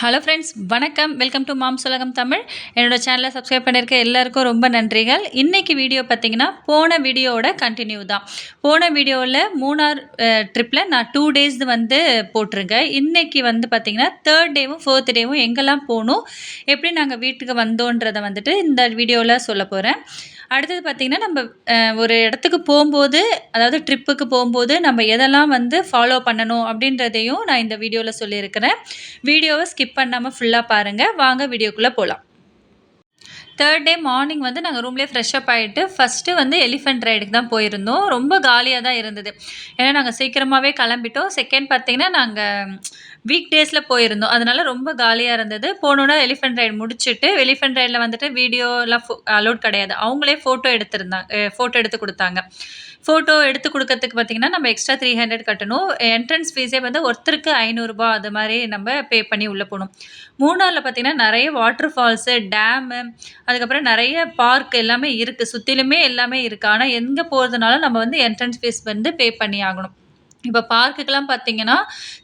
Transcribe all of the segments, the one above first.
Hello friends வணக்கம். Welcome to மாம் சுலகம் தமிழ் என்னோடய சேனலை சப்ஸ்கிரைப் பண்ணியிருக்க எல்லாருக்கும் ரொம்ப நன்றிகள். இன்றைக்கி வீடியோ பார்த்தீங்கன்னா போன வீடியோவோட கண்டினியூ தான். போன வீடியோவில் மூணார் ட்ரிப்பில் நான் டூ டேஸ் வந்து போட்டிருக்கேன். இன்றைக்கி வந்து பார்த்திங்கன்னா தேர்ட் டேவும் ஃபோர்த் டேவும் எங்கெல்லாம் போகணும் எப்படி நாங்கள் வீட்டுக்கு வந்தோன்றதை வந்துட்டு இந்த வீடியோவில் சொல்ல போகிறேன் அடுத்தது பார்த்திங்கன்னா நம்ம ஒரு இடத்துக்கு போகும்போது அதாவது ட்ரிப்புக்கு போகும்போது நம்ம எதெல்லாம் வந்து ஃபாலோ பண்ணணும் அப்படின்றதையும் நான் இந்த வீடியோவில் சொல்லியிருக்கிறேன். வீடியோவை ஸ்கிப் பண்ணாமல் ஃபுல்லாக பாருங்கள் வாங்க வீடியோக்குள்ளே போகலாம் தேர்ட் டே மார்னிங் வந்து நாங்கள் ரூம்லேயே ஃப்ரெஷ்அப் ஆகிட்டு ஃபஸ்ட்டு வந்து எலிஃபெண்ட் ரைடுக்கு தான் போயிருந்தோம். ரொம்ப காலியாக தான் இருந்தது. ஏன்னா நாங்கள் சீக்கிரமாகவே கிளம்பிட்டோம். செகண்ட் பார்த்திங்கன்னா நாங்கள் வீக் டேஸில் போயிருந்தோம். அதனால ரொம்ப காலியாக இருந்தது. போனோன்னா எலிஃபென்ட் ரைடு முடிச்சுட்டு எலிஃபெண்ட் ரைடில் வந்துட்டு வீடியோலாம் அலோட் கிடையாது. அவங்களே ஃபோட்டோ எடுத்திருந்தாங்க ஃபோட்டோ எடுத்து கொடுத்தாங்க. ஃபோட்டோ எடுத்து கொடுக்கறதுக்கு பார்த்தீங்கன்னா நம்ம எக்ஸ்ட்ரா த்ரீ ஹண்ட்ரட் கட்டணும். என்ட்ரன்ஸ் ஃபீஸே வந்து ஒருத்தருக்கு ஐநூறுரூபா அது மாதிரி நம்ம பே பண்ணி உள்ளே போகணும். மூணாரில் பார்த்தீங்கன்னா நிறைய வாட்டர் ஃபால்ஸு டேமு அதுக்கப்புறம் நிறைய பார்க் எல்லாமே இருக்குது சுற்றிலுமே எல்லாமே இருக்குது ஆனால் எங்கே போகிறதுனாலும் நம்ம வந்து என்ட்ரன்ஸ் ஃபீஸ் வந்து பே பண்ணி ஆகணும். இப்போ பார்க்குக்கெலாம் பார்த்தீங்கன்னா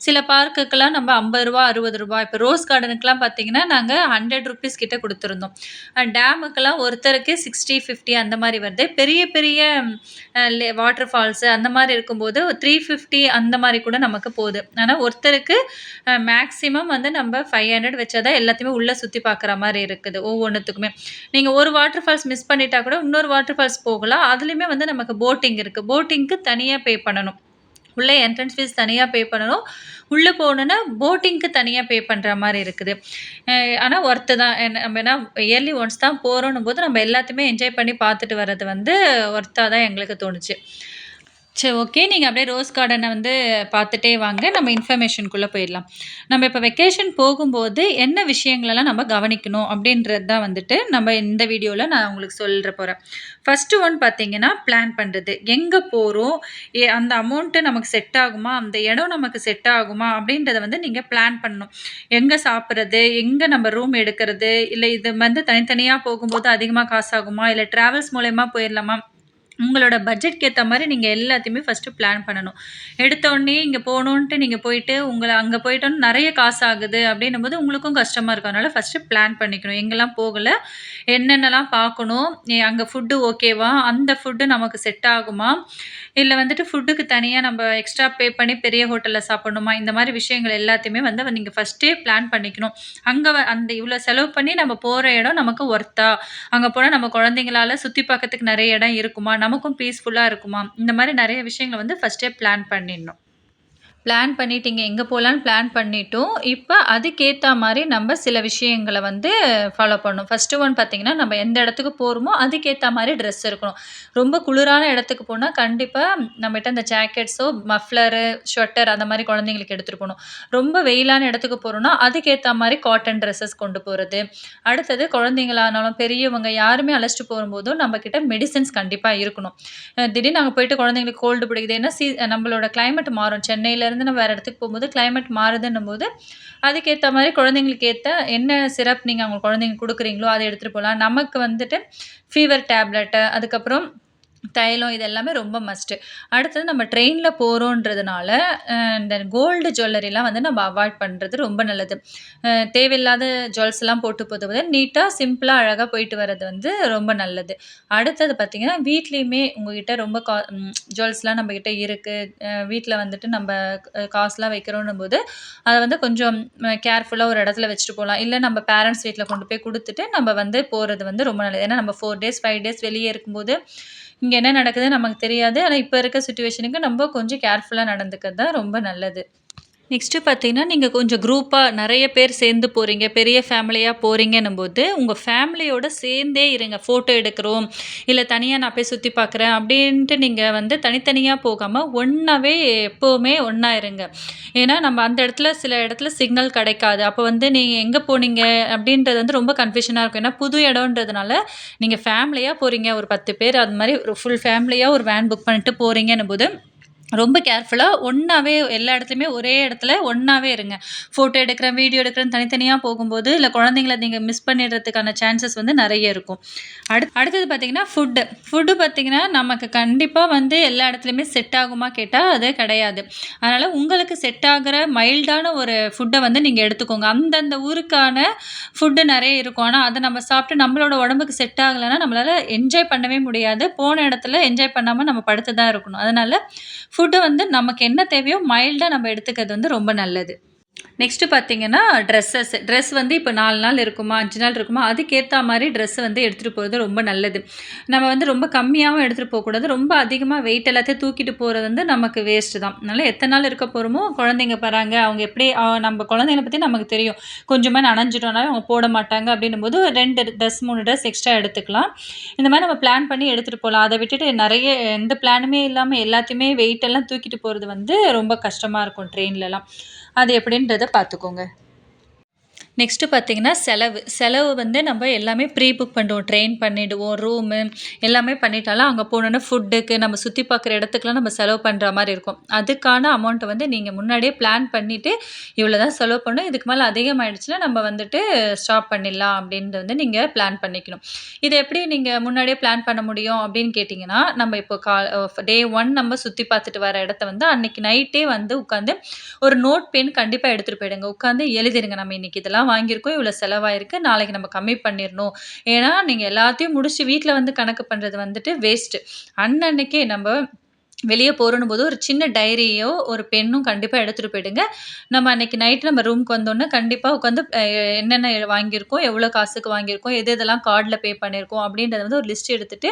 சில பார்க்குக்கெலாம் நம்ம ஐம்பது ரூபா அறுபது ரூபா இப்போ ரோஸ் கார்டனுக்கெலாம் பார்த்தீங்கன்னா நாங்கள் ஹண்ட்ரட் ருபீஸ் கிட்ட கொடுத்துருந்தோம். டேமுக்கெல்லாம் ஒருத்தருக்கு சிக்ஸ்டி ஃபிஃப்டி அந்த மாதிரி வருது. பெரிய பெரிய வாட்டர் ஃபால்ஸு அந்த மாதிரி இருக்கும்போது த்ரீ ஃபிஃப்டி அந்த மாதிரி கூட நமக்கு போகுது. ஆனால் ஒருத்தருக்கு மேக்ஸிமம் வந்து நம்ம ஃபைவ் ஹண்ட்ரட் வச்சா தான் எல்லாத்தையுமே உள்ளே சுற்றி பார்க்குற மாதிரி இருக்குது ஒவ்வொன்றுத்துக்குமே நீங்கள் ஒரு வாட்டர் ஃபால்ஸ் மிஸ் பண்ணிட்டா கூட இன்னொரு வாட்டர் ஃபால்ஸ் போகலாம். அதுலேயுமே வந்து நமக்கு போட்டிங் இருக்குது போட்டிங்க்கு தனியாக பே பண்ணணும். உள்ளே என்ட்ரன்ஸ் ஃபீஸ் தனியாக பே பண்ணணும். உள்ளே போகணுன்னா போட்டிங்க்கு தனியாக பே பண்ணுற மாதிரி இருக்குது. ஆனால் ஒர்த்து தான். என்ன- நம்ம என்ன இயர்லி ஒன்ஸ் தான் போகிறோன்னும் போது நம்ம எல்லாத்தையுமே என்ஜாய் பண்ணி பார்த்துட்டு வர்றது வந்து ஒர்த்தாக தான் எங்களுக்கு தோணுச்சு. சரி ஓகே நீங்கள் அப்படியே ரோஸ் கார்டனை வந்து பார்த்துட்டே வாங்க. நம்ம இன்ஃபர்மேஷனுக்குள்ளே போயிடலாம். நம்ம இப்போ வெக்கேஷன் போகும்போது என்ன விஷயங்களெல்லாம் நம்ம கவனிக்கணும் அப்படின்றது தான் வந்துட்டு நம்ம இந்த வீடியோவில் நான் உங்களுக்கு சொல்கிற போகிறேன் ஃபஸ்ட்டு ஒன் பார்த்தீங்கன்னா பிளான் பண்ணுறது எங்கே போகிறோம் அந்த அமௌண்ட்டு நமக்கு செட் ஆகுமா? அந்த இடம் நமக்கு செட் ஆகுமா? அப்படின்றத வந்து நீங்கள் பிளான் பண்ணணும். எங்கே சாப்பிட்றது? எங்கே நம்ம ரூம் எடுக்கிறது? இல்லை இது வந்து தனித்தனியாக போகும்போது அதிகமாக காசாகுமா? இல்லை ட்ராவல்ஸ் மூலயமா போயிடலாமா? உங்களோட பட்ஜெட்க்கு ஏற்ற மாதிரி நீங்கள் எல்லாத்தையுமே ஃபஸ்ட்டு பிளான் பண்ணணும். எடுத்தோடனே இங்கே போகணுன்ட்டு நீங்கள் போயிட்டு உங்களை அங்கே போயிட்டோன்னு நிறைய காசு ஆகுது அப்படின்னும் போது உங்களுக்கும் கஷ்டமாக இருக்கும். அதனால் ஃபஸ்ட்டு பிளான் பண்ணிக்கணும். எங்கெல்லாம் போகலை என்னென்னலாம் பார்க்கணும் அங்கே ஃபுட்டு ஓகேவா அந்த ஃபுட்டு நமக்கு செட் ஆகுமா? இல்லை வந்துட்டு ஃபுட்டுக்கு தனியாக நம்ம எக்ஸ்ட்ரா பே பண்ணி பெரிய ஹோட்டலில் சாப்பிடணுமா? இந்த மாதிரி விஷயங்கள் எல்லாத்தையுமே வந்து நீங்கள் ஃபஸ்ட்டே பிளான் பண்ணிக்கணும். அங்கே அந்த இவ்வளோ செலவு பண்ணி நம்ம போகிற இடம் நமக்கு ஒர்த்தா அங்கே போனால் நம்ம குழந்தைங்களால சுற்றி பார்க்கறதுக்கு நிறைய இடம் இருக்குமா? நமக்கும் பீஸ்ஃபுல்லாக இருக்குமா இந்த மாதிரி நிறைய விஷயங்களை வந்து ஃபஸ்ட்டே பிளான் பண்ணிடணும். பிளான் பண்ணிட்டீங்க. எங்கே போகலான்னு பிளான் பண்ணிட்டோம். இப்போ அதுக்கேற்ற மாதிரி நம்ம சில விஷயங்களை வந்து ஃபாலோ பண்ணணும். ஃபஸ்ட்டு ஒன் பார்த்திங்கன்னா நம்ம எந்த இடத்துக்கு போகிறோமோ அதுக்கேற்ற மாதிரி ட்ரெஸ் இருக்கணும். ரொம்ப குளிரான இடத்துக்கு போனால் கண்டிப்பாக நம்மகிட்ட அந்த ஜாக்கெட்ஸோ மஃப்ளரு ஸ்வெட்டர் அந்த மாதிரி குழந்தைங்களுக்கு எடுத்துகிட்டு போகணும். ரொம்ப வெயிலான இடத்துக்கு போகிறோன்னா அதுக்கேற்ற மாதிரி காட்டன் ட்ரெஸ்ஸஸ் கொண்டு போகிறது அடுத்தது குழந்தைங்களானாலும் பெரியவங்க யாருமே அழைச்சிட்டு போகும்போதும் நம்மக்கிட்ட மெடிசன்ஸ் கண்டிப்பாக இருக்கணும். திடீர்னு நாங்கள் போயிட்டு குழந்தைங்களுக்கு கோல்டு பிடிக்குது. ஏன்னா சீ நம்மளோட கிளைமேட் மாறும். சென்னையில் இடத்துலேருந்து நம்ம வேறு இடத்துக்கு போகும்போது கிளைமேட் மாறுதுன்னும் போது அதுக்கேற்ற மாதிரி குழந்தைங்களுக்கு ஏற்ற என்ன சிரப் நீங்கள் அவங்க குழந்தைங்களுக்கு கொடுக்குறீங்களோ அதை எடுத்துகிட்டு போகலாம். நமக்கு வந்துட்டு ஃபீவர் டேப்லெட்டு அதுக்கப்புறம் தைலம் இது எல்லாமே ரொம்ப மஸ்ட்டு அடுத்தது நம்ம ட்ரெயினில் போகிறோன்றதுனால இந்த கோல்டு ஜுவல்லரிலாம் வந்து நம்ம அவாய்ட் பண்ணுறது ரொம்ப நல்லது. தேவையில்லாத ஜுவல்ஸ்லாம் போட்டு போது நீட்டாக சிம்பிளாக அழகாக போயிட்டு வர்றது வந்து ரொம்ப நல்லது. அடுத்தது பார்த்திங்கன்னா வீட்லேயுமே உங்ககிட்ட ரொம்ப கா ஜுவல்ஸ்லாம் நம்மக்கிட்ட இருக்குது வீட்டில் வந்துட்டு நம்ம காசுலாம் வைக்கிறோன்னும் போது அதை வந்து கொஞ்சம் கேர்ஃபுல்லாக ஒரு இடத்துல வச்சுட்டு போகலாம். இல்லை நம்ம பேரண்ட்ஸ் வீட்டில் கொண்டு போய் கொடுத்துட்டு நம்ம வந்து போகிறது வந்து ரொம்ப நல்லது. ஏன்னா நம்ம ஃபோர் டேஸ் ஃபைவ் டேஸ் வெளியே இருக்கும்போது இங்கே என்ன நடக்குதுன்னு நமக்கு தெரியாது. ஆனால் இப்போ இருக்க சுச்சுவேஷனுக்கு நம்ம கொஞ்சம் கேர்ஃபுல்லாக நடந்துக்கிறது தான் ரொம்ப நல்லது. நெக்ஸ்ட்டு பார்த்தீங்கன்னா நீங்கள் கொஞ்சம் குரூப்பாக நிறைய பேர் சேர்ந்து போகிறீங்க பெரிய ஃபேமிலியாக போகிறீங்கன்னும் போது உங்கள் ஃபேமிலியோடு சேர்ந்தே இருங்க ஃபோட்டோ எடுக்கிறோம் இல்லை தனியாக நான் போய் சுற்றி பார்க்குறேன் அப்படின்ட்டு நீங்கள் வந்து தனித்தனியாக போகாமல் ஒன்றாவே எப்போவுமே ஒன்றா இருங்க. ஏன்னா நம்ம அந்த இடத்துல சில இடத்துல சிக்னல் கிடைக்காது. அப்போ வந்து நீங்கள் எங்கே போனீங்க அப்படின்றது வந்து ரொம்ப கன்ஃபியூஷனாக இருக்கும். ஏன்னா புது இடம்ன்றதுனால நீங்கள் ஃபேமிலியாக போகிறீங்க ஒரு பத்து பேர் அது மாதிரி ஒரு ஃபுல் ஃபேமிலியாக ஒரு வேன் புக் பண்ணிட்டு போகிறீங்கன்னும் போது ரொம்ப கேர்ஃபுல்லாக ஒன்றாவே எல்லா இடத்துலையுமே ஒரே இடத்துல ஒன்றாவே இருங்க. ஃபோட்டோ எடுக்கிறேன் வீடியோ எடுக்கிறேன் தனித்தனியாக போகும்போது இல்லை குழந்தைங்கள நீங்கள் மிஸ் பண்ணிடுறதுக்கான சான்சஸ் வந்து நிறைய இருக்கும். அடுத் அடுத்தது பார்த்திங்கன்னா ஃபுட்டு ஃபுட்டு பார்த்திங்கன்னா நமக்கு கண்டிப்பாக வந்து எல்லா இடத்துலையுமே செட் ஆகுமா கேட்டால் அது கிடையாது. அதனால் உங்களுக்கு செட் ஆகிற மைல்டான ஒரு ஃபுட்டை வந்து நீங்கள் எடுத்துக்கோங்க. அந்தந்த ஊருக்கான ஃபுட்டு நிறைய இருக்கும். ஆனால் அதை நம்ம சாப்பிட்டு நம்மளோட உடம்புக்கு செட் ஆகலைன்னா நம்மளால் என்ஜாய் பண்ணவே முடியாது. போன இடத்துல என்ஜாய் பண்ணாமல் நம்ம படுத்து தான் இருக்கணும். அதனால் ஃபுட்டு வந்து நமக்கு என்ன தேவையோ மைல்டாக நம்ம எடுத்துக்கிறது வந்து ரொம்ப நல்லது. நெக்ஸ்ட்டு பார்த்தீங்கன்னா ட்ரெஸ்ஸஸ் ட்ரெஸ் வந்து இப்போ நாலு நாள் இருக்குமா அஞ்சு நாள் இருக்குமா அதுக்கேற்ற மாதிரி ட்ரெஸ் வந்து எடுத்துகிட்டு போகிறது ரொம்ப நல்லது. நம்ம வந்து ரொம்ப கம்மியாகவும் எடுத்துகிட்டு போகக்கூடாது ரொம்ப அதிகமாக வெயிட் எல்லாத்தையும் தூக்கிட்டு போகிறது வந்து நமக்கு வேஸ்ட்டு தான். அதனால் எத்தனை நாள் இருக்க போகிறோமோ குழந்தைங்க பராங்க அவங்க எப்படி நம்ம குழந்தைங்கள பற்றி நமக்கு தெரியும். கொஞ்சமாக நனைஞ்சிட்டோம்னாலும் அவங்க போட மாட்டாங்க அப்படின்னும் போது ரெண்டு ட்ரெஸ் மூணு ட்ரெஸ் எக்ஸ்ட்ரா எடுத்துக்கலாம். இந்த மாதிரி நம்ம பிளான் பண்ணி எடுத்துகிட்டு போகலாம். அதை விட்டுட்டு நிறைய எந்த பிளானுமே இல்லாமல் எல்லாத்தையுமே வெயிட்டெல்லாம் தூக்கிட்டு போகிறது வந்து ரொம்ப கஷ்டமாக இருக்கும் ட்ரெயின்லலாம் அது எப்படின்றத பார்த்துக்கோங்க. நெக்ஸ்ட்டு பார்த்திங்கன்னா செலவு. செலவு வந்து நம்ம எல்லாமே ப்ரீ புக் பண்ணுவோம். ட்ரெயின் பண்ணிவிடுவோம் ரூமு எல்லாமே பண்ணிட்டாலும் அங்கே போனோன்னா ஃபுட்டுக்கு நம்ம சுற்றி பார்க்குற இடத்துக்குலாம் நம்ம செலவு பண்ணுற மாதிரி இருக்கும். அதுக்கான அமௌண்ட்டை வந்து நீங்கள் முன்னாடியே பிளான் பண்ணிவிட்டு இவ்வளோ தான் செலவு பண்ணணும். இதுக்கு மேலே அதிகமாகிடுச்சுன்னா நம்ம வந்துட்டு ஸ்டாப் பண்ணிடலாம் அப்படின்றது வந்து நீங்கள் பிளான் பண்ணிக்கணும். இது எப்படி நீங்கள் முன்னாடியே பிளான் பண்ண முடியும் அப்படின்னு கேட்டிங்கன்னா நம்ம இப்போ கா டே ஒன் நம்ம சுற்றி பார்த்துட்டு வர இடத்த வந்து அன்றைக்கி நைட்டே வந்து உட்காந்து ஒரு நோட் பென் கண்டிப்பாக எடுத்துகிட்டு போயிடுங்க. உட்காந்து எழுதிடுங்க. நம்ம இன்றைக்கி இதெல்லாம் வாங்கியிருக்கோம் இவ்வளோ செலவாயிருக்கு நாளைக்கு நம்ம கம்மி பண்ணிடணும். ஏன்னா நீங்கள் எல்லாத்தையும் முடிச்சு வீட்டில் வந்து கணக்கு பண்ணுறது வந்துட்டு வேஸ்ட்டு அன்னன்னைக்கே நம்ம வெளியே போகிறோன்னும் போது ஒரு சின்ன டைரியோ ஒரு பென்னும் கண்டிப்பாக எடுத்துகிட்டு போயிடுங்க. நம்ம அன்றைக்கி நைட்டு நம்ம ரூமுக்கு வந்தோடனே கண்டிப்பாக உட்காந்து என்னென்ன வாங்கியிருக்கோம் எவ்வளோ காசுக்கு வாங்கியிருக்கோம் எது எதெல்லாம் கார்டில் பே பண்ணியிருக்கோம் அப்படின்றத வந்து ஒரு லிஸ்ட் எடுத்துகிட்டு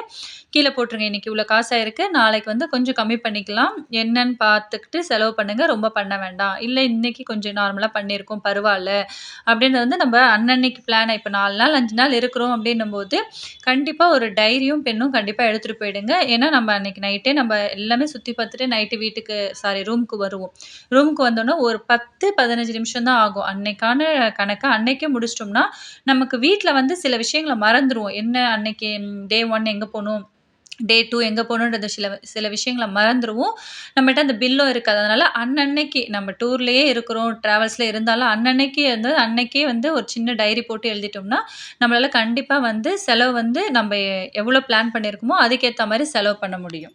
கீழே போட்டுருங்க. இன்றைக்கி இவ்வளோ காசாயிருக்கு நாளைக்கு வந்து கொஞ்சம் கம்மி பண்ணிக்கலாம். என்னன்னு பார்த்துக்கிட்டு செலவு பண்ணுங்கள் ரொம்ப பண்ண வேண்டாம். இல்லை இன்றைக்கி கொஞ்சம் நார்மலாக பண்ணியிருக்கோம் பரவாயில்ல. அப்படின்றது வந்து நம்ம அன்னன்னைக்கு பிளான் இப்போ நாலு நாள் அஞ்சு நாள் இருக்கிறோம் அப்படின்னும் போது கண்டிப்பாக ஒரு டைரியும் பெண்ணும் கண்டிப்பாக எடுத்துகிட்டு போயிடுங்க. ஏன்னா நம்ம அன்றைக்கி நைட்டே நம்ம எல்லாம் எல்லாமே சுற்றி பார்த்துட்டு நைட்டு வீட்டுக்கு சாரி ரூமுக்கு வருவோம். ரூமுக்கு வந்தோன்னா ஒரு பத்து பதினஞ்சு நிமிஷம் தான் ஆகும். அன்னைக்கான கணக்கை அன்னைக்கே முடிச்சிட்டோம்னா நமக்கு வீட்டில் வந்து சில விஷயங்களை மறந்துடுவோம் என்ன அன்னைக்கு டே ஒன் எங்கே போகணும் டே டூ எங்கே போகணுன்றது சில சில விஷயங்களை மறந்துடுவோம் நம்மகிட்ட அந்த பில்லும் இருக்காது. அதனால் அன்னன்னைக்கு நம்ம டூர்லேயே இருக்கிறோம். ட்ராவல்ஸில் இருந்தாலும் அன்னன்னைக்கு வந்து அன்னைக்கே வந்து ஒரு சின்ன டைரி போட்டு எழுதிட்டோம்னா நம்மளால் கண்டிப்பாக வந்து செலவு வந்து நம்ம எவ்வளோ பிளான் பண்ணியிருக்கோமோ அதுக்கேற்ற மாதிரி செலவு பண்ண முடியும்.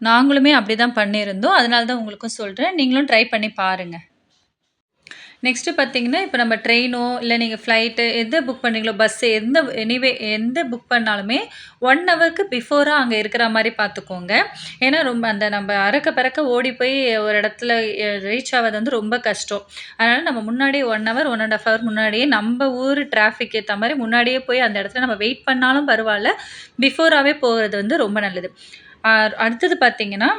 நாங்களுமே அப்படி தான் பண்ணியிருந்தோம். அதனால தான் உங்களுக்கும் சொல்கிறேன் நீங்களும் ட்ரை பண்ணி பாருங்கள் நெக்ஸ்ட்டு பார்த்தீங்கன்னா இப்போ நம்ம ட்ரெயினோ இல்லை நீங்கள் ஃப்ளைட்டு எது புக் பண்ணுறீங்களோ பஸ்ஸு எந்த எனிவே எந்த புக் பண்ணாலுமே ஒன் ஹவருக்கு பிஃபோராக அங்கே இருக்கிற மாதிரி பார்த்துக்கோங்க. ஏன்னா ரொம்ப அந்த நம்ம அறக்க பறக்க ஓடி போய் ஒரு இடத்துல ரீச் ஆகிறது வந்து ரொம்ப கஷ்டம். அதனால் நம்ம முன்னாடியே one hour one and half hour முன்னாடியே நம்ம ஊர் டிராஃபிக் ஏற்ற மாதிரி முன்னாடியே போய் அந்த இடத்துல நம்ம வெயிட் பண்ணாலும் பரவாயில்ல. பிஃபோராகவே போகிறது வந்து ரொம்ப நல்லது. அடுத்தது பார்த்தீங்கன்னா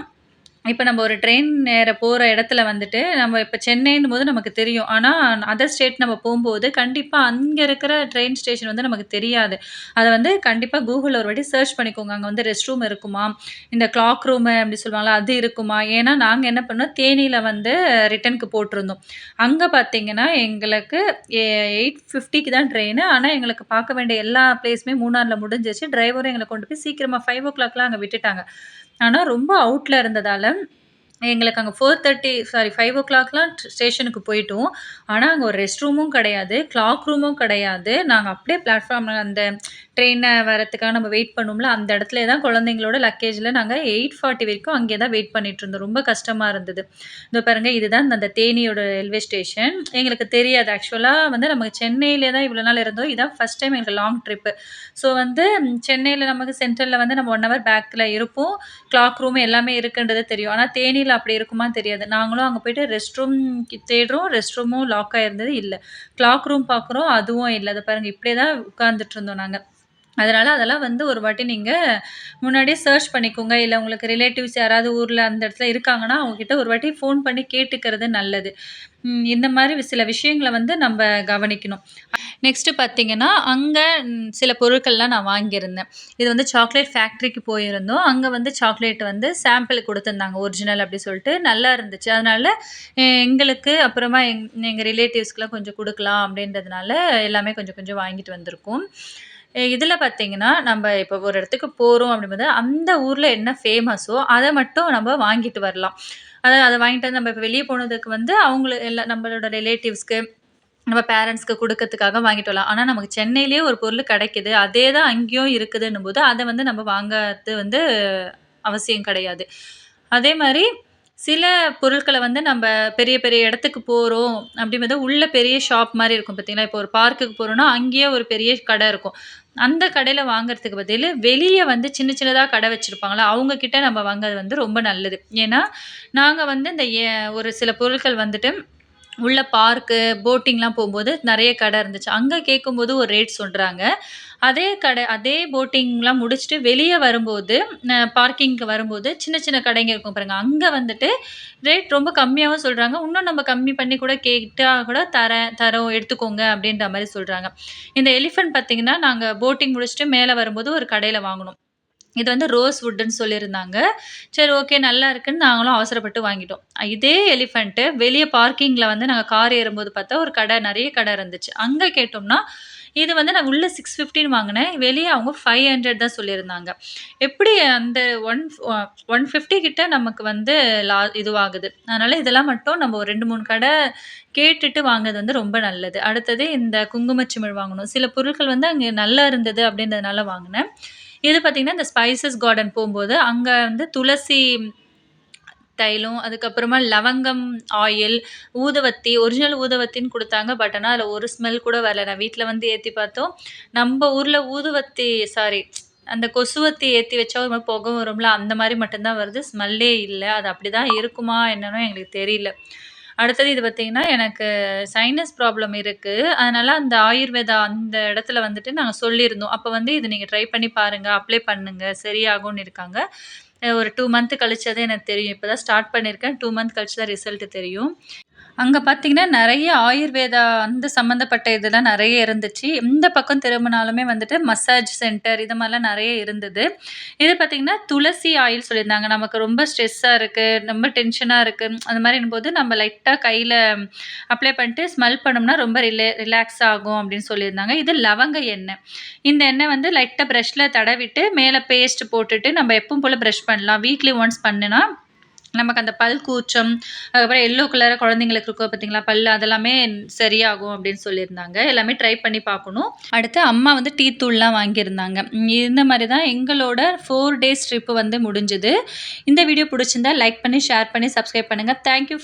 இப்போ நம்ம ஒரு ட்ரெயின் நேர போகிற இடத்துல வந்துட்டு நம்ம இப்போ சென்னைன்னும் போது நமக்கு தெரியும். ஆனால் அதர் ஸ்டேட் நம்ம போகும்போது கண்டிப்பாக அங்கே இருக்கிற ட்ரெயின் ஸ்டேஷன் வந்து நமக்கு தெரியாது. அதை வந்து கண்டிப்பாக கூகுளில் ஒரு வாட்டி சர்ச் பண்ணிக்கோங்க. அங்கே வந்து ரெஸ்ட் ரூம் இருக்குமா? இந்த கிளாக் ரூமு அப்படி சொல்லுவாங்களா அது இருக்குமா? ஏன்னா நாங்கள் என்ன பண்ணோம்? தேனியில் வந்து ரிட்டனுக்கு போட்டிருந்தோம். அங்கே பார்த்தீங்கன்னா எங்களுக்கு எயிட் ஃபிஃப்டிக்கு தான் ட்ரெயின் ஆனால் எங்களுக்கு பார்க்க வேண்டிய எல்லா பிளேஸுமே மூணாரில் முடிஞ்சிச்சு டிரைவரும் எங்களை கொண்டு போய் சீக்கிரமாக ஃபைவ் ஓ கிளாக்லாம் அங்கே விட்டுட்டாங்க. ஆனால் ரொம்ப அவுட்டில் இருந்ததால் எங்களுக்கு அங்கே ஃபோர் தேர்ட்டி சாரி ஃபைவ் ஓ கிளாக்லாம் ஸ்டேஷனுக்கு போயிட்டோம். ஆனால் அங்கே ஒரு ரெஸ்ட் ரூமும் கிடையாது கிளாக் ரூமும் கிடையாது. நாங்கள் அப்படியே பிளாட்ஃபார்மில் அந்த ட்ரெயினை வரத்துக்காக நம்ம வெயிட் பண்ணோம்ல அந்த இடத்துல தான் குழந்தைங்களோட லக்கேஜில் நாங்கள் எயிட் ஃபார்ட்டி வரைக்கும் அங்கே தான் வெயிட் பண்ணிட்டு இருந்தோம். ரொம்ப கஷ்டமாக இருந்தது. இந்த பாருங்கள் இதுதான் அந்த தேனியோட ரயில்வே ஸ்டேஷன் எங்களுக்கு தெரியாது. ஆக்சுவலாக வந்து நமக்கு சென்னையிலே தான் இவ்வளோ நாள் இருந்தோம். இதான் ஃபஸ்ட் டைம் எங்களுக்கு லாங் ட்ரிப்பு ஸோ வந்து சென்னையில் நமக்கு சென்ட்ரலில் வந்து நம்ம ஒன் ஹவர் பேக்கில் இருப்போம். கிளாக் ரூம் எல்லாமே இருக்குன்றது தெரியும். ஆனால் தேனியில் அப்படி இருக்குமான்னு தெரியாது. நாங்களும் அங்கே போயிட்டு ரெஸ்ட் ரூம் தேடுறோம். ரெஸ்ட் ரூமும் லாக் ஆகிருந்தது இல்லை. கிளாக் ரூம் பார்க்குறோம் அதுவும் இல்லை. அதை பாருங்கள் இப்படியே தான் உட்காந்துட்டு இருந்தோம் நாங்கள் அதனால் அதெல்லாம் வந்து ஒரு வாட்டி நீங்கள் முன்னாடியே சர்ச் பண்ணிக்கோங்க. இல்லை உங்களுக்கு ரிலேட்டிவ்ஸ் யாராவது ஊரில் அந்த இடத்துல இருக்காங்கன்னா அவங்கக்கிட்ட ஒரு வாட்டி ஃபோன் பண்ணி கேட்டுக்கிறது நல்லது. இந்த மாதிரி சில விஷயங்களை வந்து நம்ம கவனிக்கணும். நெக்ஸ்ட்டு பார்த்தீங்கன்னா அங்கே சில பொருட்கள்லாம் நான் வாங்கியிருந்தேன். இது வந்து சாக்லேட் ஃபேக்ட்ரிக்கு போயிருந்தோம். அங்கே வந்து சாக்லேட் வந்து சாம்பிள் கொடுத்துருந்தாங்க ஒரிஜினல் அப்படி சொல்லிட்டு. நல்லா இருந்துச்சு. அதனால் எங்களுக்கு அப்புறமா எங் எங்கள் ரிலேட்டிவ்ஸ்க்கெலாம் கொஞ்சம் கொடுக்கலாம் அப்படின்றதுனால எல்லாமே கொஞ்சம் கொஞ்சம் வாங்கிட்டு வந்திருக்கோம். இதில் பார்த்தீங்கன்னா, நம்ம இப்போ ஒரு இடத்துக்கு போகிறோம் அப்படிம்போது, அந்த ஊரில் என்ன ஃபேமஸோ அதை மட்டும் நம்ம வாங்கிட்டு வரலாம். அதாவது அதை வாங்கிட்டு வந்து நம்ம இப்போ வெளியே போனதுக்கு வந்து அவங்கள எல்லா நம்மளோட ரிலேட்டிவ்ஸ்க்கு, நம்ம பேரண்ட்ஸ்க்கு கொடுக்கறதுக்காக வாங்கிட்டு வரலாம். ஆனால் நமக்கு சென்னையிலேயே ஒரு பொருள் கிடைக்குது. அதே தான் அங்கேயும் இருக்குதுன்னும் போது அதை வந்து நம்ம வாங்கிறது வந்து அவசியம் கிடையாது. அதே மாதிரி சில பொருட்களை வந்து நம்ம பெரிய பெரிய இடத்துக்கு போகிறோம் அப்படிம்போது, உள்ள பெரிய ஷாப் மாதிரி இருக்கும் பார்த்தீங்களா? இப்போ ஒரு பார்க்குக்கு போகிறோன்னா அங்கேயே ஒரு பெரிய கடை இருக்கும். அந்த கடையில் வாங்குறதுக்கு பதில் வெளியே வந்து சின்ன சின்னதாக கடை வச்சுருப்பாங்களா அவங்கக்கிட்ட நம்ம வாங்குறது வந்து ரொம்ப நல்லது. ஏன்னா, நாங்கள் வந்து இந்த ஒரு சில பொருட்கள் வந்துட்டு உள்ள பார்க்கு, போட்டிங்லாம் போகும்போது நிறைய கடை இருந்துச்சு. அங்கே கேட்கும்போது ஒரு ரேட் சொல்கிறாங்க அதே கடை அதே போட்டிங்லாம் முடிச்சுட்டு வெளியே வரும்போது, பார்க்கிங்க்கு வரும்போது சின்ன சின்ன கடைங்க இருக்கும் பாருங்க. அங்கே வந்துட்டு ரேட் ரொம்ப கம்மியாகவும் சொல்கிறாங்க இன்னும் நம்ம கம்மி பண்ணி கூட கேட்டால் கூட தரேன் தரோம் எடுத்துக்கோங்க அப்படின்ற மாதிரி சொல்கிறாங்க இந்த எலிஃபண்ட் பார்த்திங்கன்னா நாங்கள் போட்டிங் முடிச்சுட்டு மேலே வரும்போது ஒரு கடையில் வாங்கினோம் இது வந்து ரோஸ் வுட்டுன்னு சொல்லியிருந்தாங்க. சரி ஓகே நல்லா இருக்குன்னு நாங்களும் அவசரப்பட்டு வாங்கிட்டோம். இதே எலிஃபெண்ட்டு வெளியே பார்க்கிங்கில் வந்து நாங்கள் கார் ஏறும்போது பார்த்தா, ஒரு கடை நிறைய கடை இருந்துச்சு. அங்கே கேட்டோம்னா, இது வந்து நான் உள்ளே சிக்ஸ் ஃபிஃப்டின்னு வாங்கினேன் வெளியே அவங்க 500 தான் சொல்லியிருந்தாங்க. எப்படி அந்த ஒன் ஒன் ஃபிஃப்டி கிட்ட நமக்கு வந்து லா இதுவாகுது. அதனால் இதெல்லாம் மட்டும் நம்ம ஒரு 2, 3 கடை கேட்டுட்டு வாங்குறது வந்து ரொம்ப நல்லது. அடுத்தது இந்த குங்குமச்சிமிழ் வாங்கணும். சில பொருட்கள் வந்து அங்கே நல்லா இருந்தது அப்படின்றதுனால வாங்கினேன் இது பார்த்திங்கன்னா இந்த ஸ்பைசஸ் கார்டன் போகும்போது அங்கே வந்து துளசி தைலம், அதுக்கப்புறமா லவங்கம் ஆயில், ஊதுவத்தி, ஒரிஜினல் ஊதுவத்தின்னு கொடுத்தாங்க பட் ஆனால் அதில் ஒரு ஸ்மெல் கூட வரல. நான் வீட்டில் வந்து ஏற்றி பார்த்தோம். நம்ம ஊரில் ஊதுவத்தி சாரி அந்த கொசுவத்தி ஏற்றி வச்சா ஒரு மாதிரி புகை வரும்ல, அந்த மாதிரி மட்டும்தான் வருது. ஸ்மெல்லே இல்லை அது அப்படிதான் இருக்குமா என்னன்னு எங்களுக்கு தெரியல. அடுத்தது இது பார்த்தீங்கன்னா, எனக்கு சைனஸ் ப்ராப்ளம் இருக்குது அதனால் அந்த ஆயுர்வேதா அந்த இடத்துல வந்துட்டு நாங்கள் சொல்லியிருந்தோம். அப்போ வந்து இது நீங்கள் ட்ரை பண்ணி பாருங்கள் அப்ளை பண்ணுங்கள் சரியாகும்னு" இருக்காங்க. ஒரு டூ மந்த் கழிச்சதே தான் எனக்கு தெரியும். இப்போ தான் ஸ்டார்ட் பண்ணியிருக்கேன். டூ மந்த் கழிச்சு தான் ரிசல்ட் தெரியும். அங்கே பார்த்தீங்கன்னா, நிறைய ஆயுர்வேதா அந்த சம்மந்தப்பட்ட இதெல்லாம் நிறைய இருந்துச்சு. இந்த பக்கம் திரும்பினாலுமே வந்துட்டு மசாஜ் சென்டர் இது மாதிரிலாம் நிறைய இருந்தது. இது பார்த்தீங்கன்னா, துளசி ஆயில் சொல்லியிருந்தாங்க. நமக்கு ரொம்ப ஸ்ட்ரெஸ்ஸாக இருக்குது ரொம்ப டென்ஷனாக இருக்குது அந்த மாரின்னும்போது நம்ம லைட்டாக கையில் அப்ளை பண்ணிட்டு ஸ்மெல் பண்ணோம்னா ரொம்ப ரிலே ரிலாக்ஸ் ஆகும் அப்படின்னு சொல்லியிருந்தாங்க. இது லவங்க எண்ணெய். இந்த எண்ணெய் வந்து லைட்டாக ப்ரஷில் தடவிட்டு, மேலே பேஸ்ட் போட்டுட்டு நம்ம எப்பவும் போல் ப்ரஷ் பண்ணலாம். வீக்லி ஒன்ஸ் பண்ணுனா, நமக்கு அந்த பல் கூச்சம், அதுக்கப்புறம் எல்லோ கலராக குழந்தைங்களுக்கு இருக்கோ பார்த்தீங்களா, பல் அதெல்லாமே சரியாகும் அப்படின்னு சொல்லியிருந்தாங்க. எல்லாமே ட்ரை பண்ணி பார்க்கணும். அடுத்து அம்மா வந்து டீ தூள்லாம் வாங்கியிருந்தாங்க. இந்த மாதிரி தான் எங்களோட ஃபோர் டேஸ் ட்ரிப் வந்து முடிஞ்சுது இந்த வீடியோ பிடிச்சிருந்தா லைக் பண்ணி, ஷேர் பண்ணி, சப்ஸ்கிரைப் பண்ணுங்கள் தேங்க் யூ